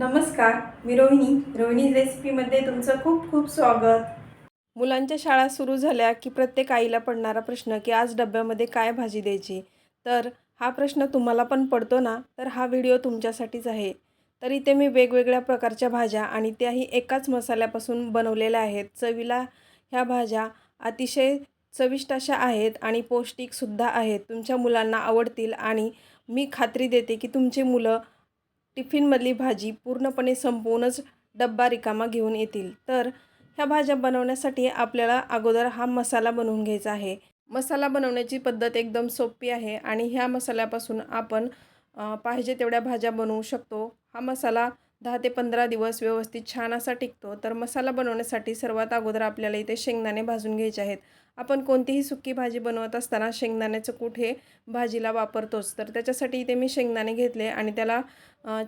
नमस्कार मी रोहिणी. रोहिणी रेसिपीमध्ये तुमचं खूप खूप स्वागत. मुलांच्या शाळा सुरू झाल्या की प्रत्येक आईला पडणारा प्रश्न की आज डब्यामध्ये काय भाजी द्यायची? तर हा प्रश्न तुम्हाला पण पडतो ना? तर हा व्हिडिओ तुमच्यासाठीच आहे. तर इथे मी वेगवेगळ्या प्रकारच्या भाज्या आणि त्याही एकाच मसाल्यापासून बनवलेल्या आहेत. चवीला ह्या भाज्या अतिशय चविष्ट अशा आहेत आणि पौष्टिकसुद्धा आहेत. तुमच्या मुलांना आवडतील आणि मी खात्री देते की तुमची मुलं टिफिनमधली भाजी पूर्णपणे संपवूनच डब्बा रिकामा घेऊन येतील. तर ह्या भाज्या बनवण्यासाठी आपल्याला अगोदर हा मसाला बनवून घ्यायचा आहे. मसाला बनवण्याची पद्धत एकदम सोपी आहे आणि ह्या मसाल्यापासून आपण पाहिजे तेवढ्या भाज्या बनवू शकतो. हा मसाला दहा ते पंधरा दिवस व्यवस्थित छान असा टिकतो. तर मसाला बनवण्यासाठी सर्वात अगोदर आपल्याला इथे शेंगदाणे भाजून घ्यायचे आहेत. आपण कोणतीही सुकी भाजी बनवत असताना शेंगदाण्याचं कूट हे भाजीला वापरतोच. तर त्याच्यासाठी इथे मी शेंगदाणे घेतले आणि त्याला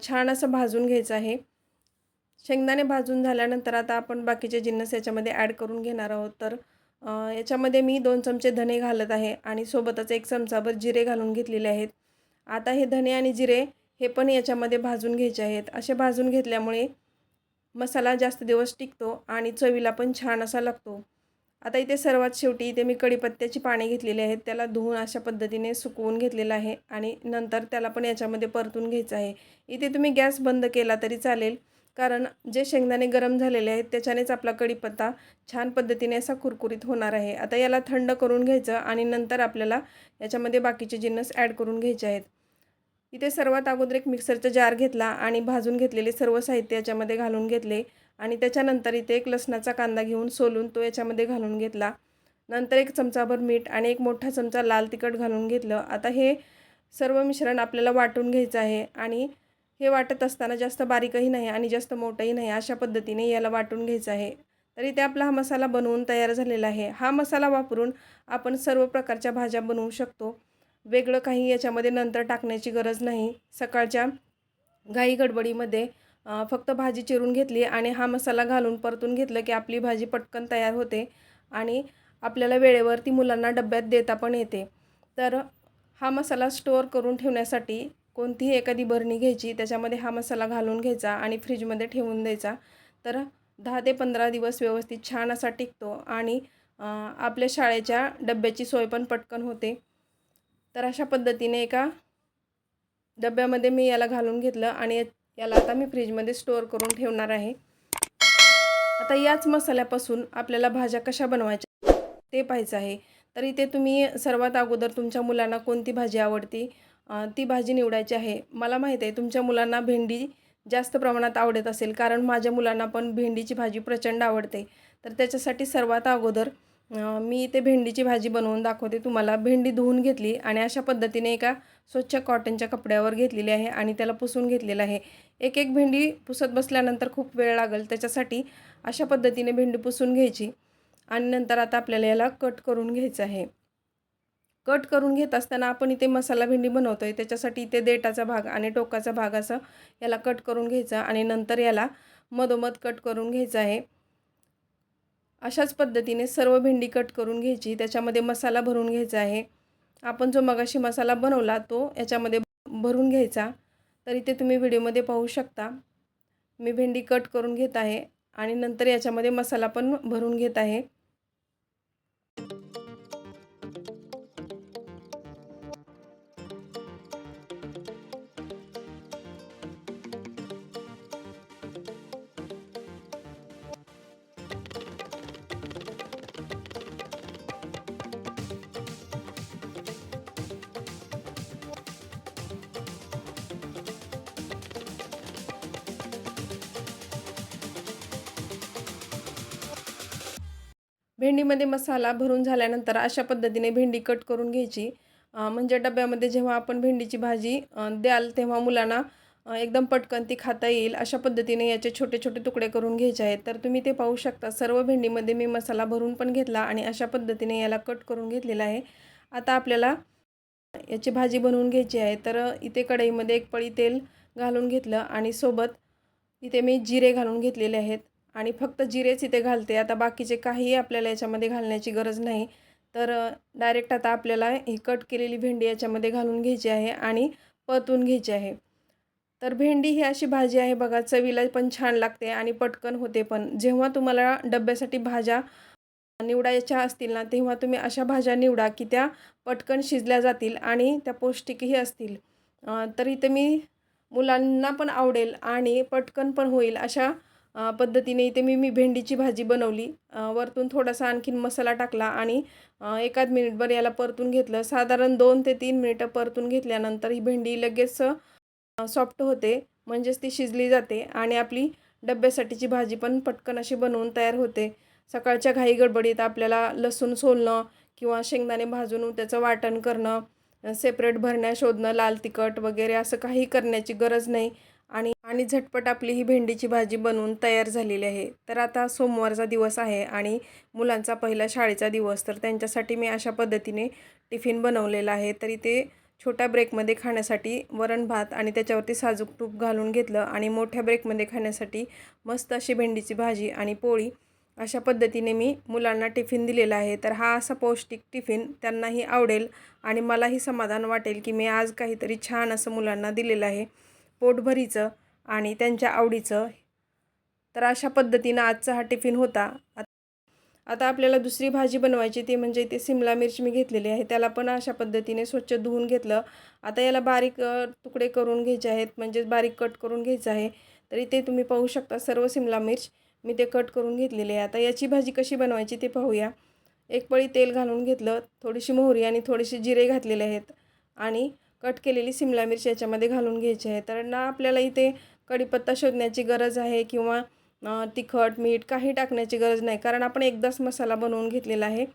छान असं भाजून घ्यायचं आहे. शेंगदाणे भाजून झाल्यानंतर आता आपण बाकीचे जिन्नस याच्यामध्ये ॲड करून घेणार आहोत. तर याच्यामध्ये मी दोन चमचे धने घालत आहे आणि सोबतच एक चमचाभर जिरे घालून घेतलेले आहेत. आता हे धने आणि जिरे हे पण याच्यामध्ये भाजून घ्यायचे आहेत. असे भाजून घेतल्यामुळे मसाला जास्त दिवस टिकतो आणि चवीला पण छान असा लागतो. आता इथे सर्वात शेवटी इथे मी कढीपत्त्याची पाने घेतलेली आहेत. त्याला धुवून अशा पद्धतीने सुकवून घेतलेलं आहे आणि नंतर त्याला पण याच्यामध्ये परतून घ्यायचं आहे. इथे तुम्ही गॅस बंद केला तरी चालेल कारण जे शेंगदाणे गरम झालेले आहेत त्याच्यानेच आपला कढीपत्ता छान पद्धतीने असा कुरकुरीत होणार आहे. आता याला थंड करून घ्यायचं आणि नंतर आपल्याला याच्यामध्ये बाकीचे जिन्नस ॲड करून घ्यायचे आहेत. इथे सर्वात अगोदर एक मिक्सरचा जार घेतला आणि भाजून घेतलेले सर्व साहित्य याच्यामध्ये घालून घेतले. आणि त्याच्यानंतर इथे एक लसणाचा कांदा घेऊन सोलून तो याच्यामध्ये घालून घेतला. नंतर एक चमचाभर मीठ आणि एक मोठा चमचा लाल तिखट घालून घेतलं. आता हे सर्व मिश्रण आपल्याला वाटून घ्यायचं आहे. आणि हे वाटत असताना जास्त बारीकही नाही आणि जास्त मोठंही नाही अशा पद्धतीने याला वाटून घ्यायचं आहे. तर इथे आपला हा मसाला बनवून तयार झालेला आहे. हा मसाला वापरून आपण सर्व प्रकारच्या भाज्या बनवू शकतो. वेगळं काही याच्यामध्ये नंतर टाकण्याची गरज नाही. सकाळच्या घाई गडबडीमध्ये फक्त भाजी चिरून घेतली आणि हा मसाला घालून परतून घेतलं की आपली भाजी पटकन तयार होते आणि आपल्याला वेळेवर ती मुलांना डब्यात देता पण येते. तर हा मसाला स्टोअर करून ठेवण्यासाठी कोणतीही एखादी बरणी घ्यायची त्याच्यामध्ये हा मसाला घालून घ्यायचा आणि फ्रीजमध्ये ठेवून द्यायचा. तर दहा ते पंधरा दिवस व्यवस्थित छान असा टिकतो आणि आपल्या शाळेच्या डब्याची सोय पण पटकन होते. तर अशा पद्धतीने एका डब्यामध्ये मी याला घालून घेतलं आणि याला आता मी फ्रीजमध्ये स्टोअर करून ठेवणार आहे. आता याच मसाल्यापासून आपल्याला भाज्या कशा बनवायच्या ते पाहायचं आहे. तर इथे तुम्ही सर्वात अगोदर तुमच्या मुलांना कोणती भाजी आवडती ती भाजी निवडायची आहे. मला माहीत आहे तुमच्या मुलांना भेंडी जास्त प्रमाणात आवडत असेल कारण माझ्या मुलांना पण भेंडीची भाजी प्रचंड आवडते. तर त्याच्यासाठी सर्वात अगोदर मी इथे भेंडीची भाजी बनवून दाखवते. तुम्हाला भेंडी धुवून घेतली आणि अशा पद्धतीने एका स्वच्छ कॉटनच्या कपड्यावर घेतलेली आहे आणि त्याला पुसून घेतलेलं आहे. एक एक भेंडी पुसत बसल्यानंतर खूप वेळ लागेल. त्याच्यासाठी अशा पद्धतीने भेंडी पुसून घ्यायची आणि नंतर आता आपल्याला याला कट करून घ्यायचं आहे. कट करून घेत असताना आपण इथे मसाला भेंडी बनवतो आहे त्याच्यासाठी इथे देटाचा भाग आणि टोकाचा भाग असं याला कट करून घ्यायचा आणि नंतर याला मधोमध कट करून घ्यायचं आहे. अशाच पद्धतीने सर्व भेंडी कट करून घ्यायची. त्याच्यामध्ये मसाला भरून घ्यायचा आहे. आपण जो मगाशी मसाला बनवला तो याच्यामध्ये भरून घ्यायचा. तरी ते तुम्ही व्हिडिओमध्ये पाहू शकता. मी भेंडी कट करून घेत आहे आणि नंतर याच्यामध्ये मसाला पण भरून घेत आहे. भेंडीमध्ये मसाला भरून झाल्यानंतर अशा पद्धतीने भेंडी कट करून घ्यायची. म्हणजे डब्यामध्ये जेव्हा आपण भेंडीची भाजी द्याल तेव्हा मुलांना एकदम पटकन ती खाता येईल. अशा पद्धतीने याचे छोटे छोटे तुकडे करून घ्यायचे आहेत. तर तुम्ही ते पाहू शकता. सर्व भेंडीमध्ये मी मसाला भरून पण घेतला आणि अशा पद्धतीने याला कट करून घेतलेला आहे. आता आपल्याला याची भाजी बनवून घ्यायची आहे. तर इथे कढईमध्ये एक पळी तेल घालून घेतलं आणि सोबत इथे मी जिरे घालून घेतलेले आहेत. आणि फक्त जिरेच इथे घालते. आता बाकीचे काहीही आपल्याला याच्यामध्ये घालण्याची गरज नाही. तर डायरेक्ट आता आपल्याला ही कट केलेली भेंडी याच्यामध्ये घालून घ्यायची आहे आणि परतून घ्यायची आहे. तर भेंडी ही अशी भाजी आहे बघा चवीला पण छान लागते आणि पटकन होते पण. जेव्हा तुम्हाला डब्यासाठी भाज्या निवडायच्या असतील ना तेव्हा तुम्ही अशा भाज्या निवडा की त्या पटकन शिजल्या जातील आणि त्या पौष्टिकही असतील. तर इथे मी मुलांना पण आवडेल आणि पटकन पण होईल अशा पद्धतीने इथे मी मी भेंडीची भाजी बनवली. वरतून थोडासा आणखीन मसाला टाकला आणि एकाच एकाद मिनिटभर याला परतून घेतलं. साधारण दोन ते तीन मिनिटं परतून घेतल्यानंतर ही भेंडी लगेच सॉफ्ट होते म्हणजेच ती शिजली जाते आणि आपली डब्यासाठीची भाजी पण पटकन अशी बनवून तयार होते. सकाळच्या घाई गडबडीत आपल्याला लसूण सोलणं किंवा शेंगदाणे भाजून त्याचं वाटण करणं सेपरेट भरण्या शोधणं लाल तिखट वगैरे असं काही करण्याची गरज नाही. आणि आणि झटपट आपली ही भेंडीची भाजी बनवून तयार झालेली आहे. तर आता सोमवारचा दिवस आहे आणि मुलांचा पहिला शाळेचा दिवस. तर त्यांच्यासाठी मी अशा पद्धतीने टिफिन बनवलेला आहे. तरी ते छोट्या ब्रेकमध्ये खाण्यासाठी वरण भात आणि त्याच्यावरती साजूक तूप घालून घेतलं आणि मोठ्या ब्रेकमध्ये खाण्यासाठी मस्त अशी भेंडीची भाजी आणि पोळी अशा पद्धतीने मी मुलांना टिफिन दिलेला आहे. तर हा असा पौष्टिक टिफिन त्यांनाही आवडेल आणि मलाही समाधान वाटेल की मी आज काहीतरी छान असं मुलांना दिलेलं आहे. पोटभरीचं आणि त्यांच्या आवडीचं. तर अशा पद्धतीनं आजचा हा टिफिन होता. आता आपल्याला दुसरी भाजी बनवायची ती म्हणजे इथे सिमला मिरची मी घेतलेली आहे. त्याला पण अशा पद्धतीने स्वच्छ धुवून घेतलं. आता याला बारीक तुकडे करून घ्यायचे आहेत. म्हणजेच बारीक कट करून घ्यायचं आहे. तर इथे तुम्ही पाहू शकता सर्व सिमला मिर्च मी ते कट करून घेतलेले आहे. आता याची भाजी कशी बनवायची ते पाहूया. एक पळी तेल घालून घेतलं. थोडीशी मोहरी आणि थोडेसे जिरे घातलेले आहेत. आणि कट केलेली सिमला मिरची याच्यामध्ये घालून घ्यायची आहे. तर ना आपल्याला इथे कढीपत्ता शोधण्याची गरज आहे किंवा तिखट मीठ काही टाकण्याची गरज नाही. कारण आपण एकदाच मसाला बनवून घेतलेला आहे.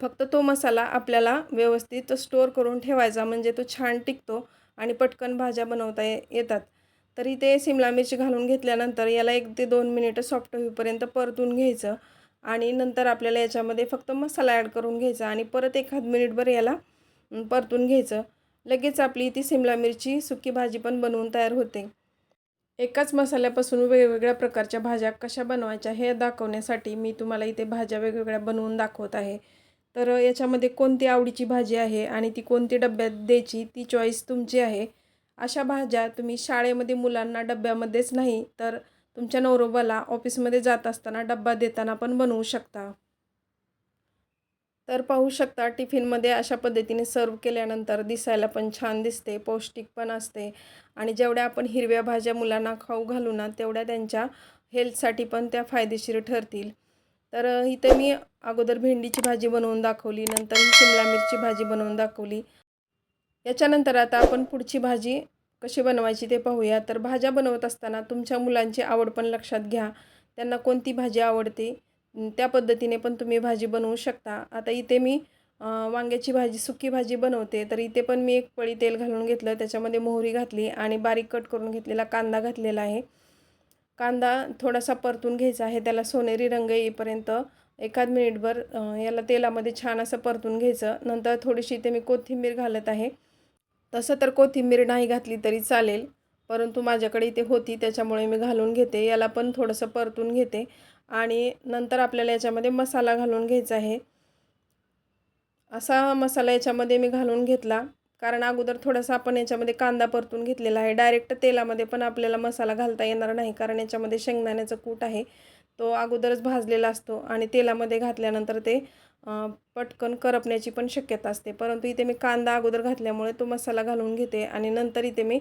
फक्त तो मसाला आपल्याला व्यवस्थित स्टोअर करून ठेवायचा म्हणजे तो छान टिकतो आणि पटकन भाज्या बनवता येतात. तरी ते सिमला मिरची घालून घेतल्यानंतर याला एक ते दोन मिनिटं सॉफ्ट होईपर्यंत परतून घ्यायचं आणि नंतर आपल्याला याच्यामध्ये फक्त मसाला ॲड करून घ्यायचा आणि परत एखाद मिनिटभर याला परतून घ्यायचं. लगेच आपली ती सिमला मिरची सुकी भाजी पण बनवून तयार होते. एकाच मसाल्यापासून वेगवेगळ्या प्रकारच्या भाज्या कशा बनवायच्या हे दाखवण्यासाठी मी तुम्हाला इथे भाज्या वेगवेगळ्या बनवून दाखवत आहे. तर याच्यामध्ये कोणती आवडीची भाजी आहे आणि ती कोणती डब्यात द्यायची ती चॉईस तुमची आहे. अशा भाज्या तुम्ही शाळेमध्ये मुलांना डब्यामध्येच नाही तर तुमच्या नवरोबाला ऑफिसमध्ये जात असताना डब्बा देताना पण बनवू शकता. तर पाहू शकता टिफिनमध्ये अशा पद्धतीने सर्व केल्यानंतर दिसायला पण छान दिसते पौष्टिक पण असते. आणि जेवढ्या आपण हिरव्या भाज्या मुलांना खाऊ घालू ना तेवढ्या त्यांच्या हेल्थसाठी पण त्या फायदेशीर ठरतील. तर इथे मी अगोदर भेंडीची भाजी बनवून दाखवली नंतर शिमला मिरची भाजी बनवून दाखवली. याच्यानंतर आता आपण पुढची भाजी कशी बनवायची ते पाहूया. तर भाज्या बनवत असताना तुमच्या मुलांची आवड पण लक्षात घ्या. त्यांना कोणती भाजी आवडते? त्या पद्धतीने पण तुम्ही भाजी बनवू शकता. आता इथे मी वांग्याची भाजी सुकी भाजी बनवते. तर इथे पण मी एक पळी तेल घालून घेतलं. त्याच्यामध्ये मोहरी घातली आणि बारीक कट करून घेतलेला कांदा घातलेला आहे. कांदा थोडासा परतून घ्यायचा आहे. त्याला सोनेरी रंग येईपर्यंत एखाद मिनिटभर याला तेलामध्ये छान असं परतून घ्यायचं. नंतर थोडीशी इथे मी कोथिंबीर घालत आहे. तसं तर कोथिंबीर नाही घातली तरी चालेल. परंतु माझ्याकडे इथे होती त्याच्यामुळे मी घालून घेते. याला पण थोडंसं परतून घेते. आणि नंतर आपल्याला याच्यामध्ये मसाला घालून घ्यायचा आहे. असा मसाला याच्यामध्ये मी घालून घेतला. कारण अगोदर थोडासा आपण याच्यामध्ये कांदा परतून घेतलेला आहे. डायरेक्ट तेलामध्ये पण आपल्याला मसाला घालता येणार नाही. कारण याच्यामध्ये शेंगदाण्याचं कूट आहे. तो अगोदरच भाजलेला असतो. आणि तेलामध्ये घातल्यानंतर ते पटकन करपण्याची पण शक्यता असते. परंतु इथे मी कांदा अगोदर घातल्यामुळे तो मसाला घालून घेते. आणि नंतर इथे मी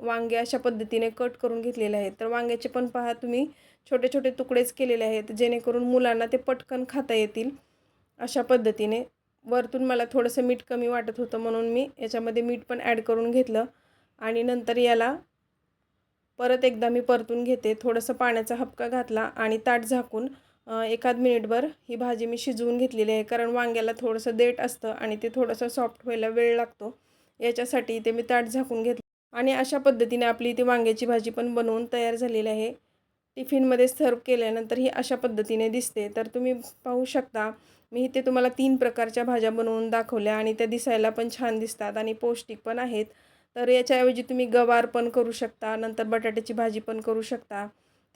वांगे अशा पद्धतीने कट करून घेतलेले आहेत. तर वांग्याचे पण पहा तुम्ही छोटे छोटे तुकडेच केलेले आहेत जेणेकरून मुलांना ते पटकन खाता येतील. अशा पद्धतीने वरतून मला थोडंसं मीठ कमी वाटत होतं म्हणून मी याच्यामध्ये मीठ पण ॲड करून घेतलं. आणि नंतर याला परत एकदा मी परतून घेते. थोडंसं पाण्याचा हपका घातला आणि ताट झाकून एखाद मिनिटभर ही भाजी मी शिजवून घेतलेली आहे. कारण वांग्याला थोडंसं देठ असतं आणि ते थोडंसं सॉफ्ट व्हायला वेळ लागतो. याच्यासाठी ते मी ताट झाकून घेतलं. आणि अशा पद्धतीने आपली इथे वांग्याची भाजी पण बनवून तयार झालेली आहे. टिफिनमध्ये सर्व केल्यानंतर ही अशा पद्धतीने दिसते. तर तुम्ही पाहू शकता मी इथे तुम्हाला तीन प्रकारच्या भाज्या बनवून दाखवल्या आणि त्या दिसायला पण छान दिसतात आणि पौष्टिक पण आहेत. तर याच्याऐवजी तुम्ही गवार पण करू शकता नंतर बटाट्याची भाजी पण करू शकता.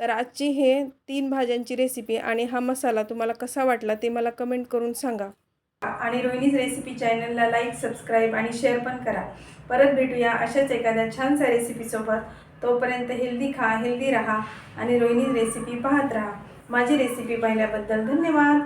तर आजची हे तीन भाज्यांची रेसिपी आणि हा मसाला तुम्हाला कसा वाटला ते मला कमेंट करून सांगा. आणि रोहिणीज रेसिपी चॅनलला लाईक सबस्क्राईब आणि शेअर पण करा. परत भेटूया अशाच एखाद्या छानशा रेसिपीसोबत तोपर्यंत हेल्दी खा हेल्दी राहा आणि रोहिणीज रेसिपी पाहत राहा. माझी रेसिपी पाहिल्याबद्दल धन्यवाद.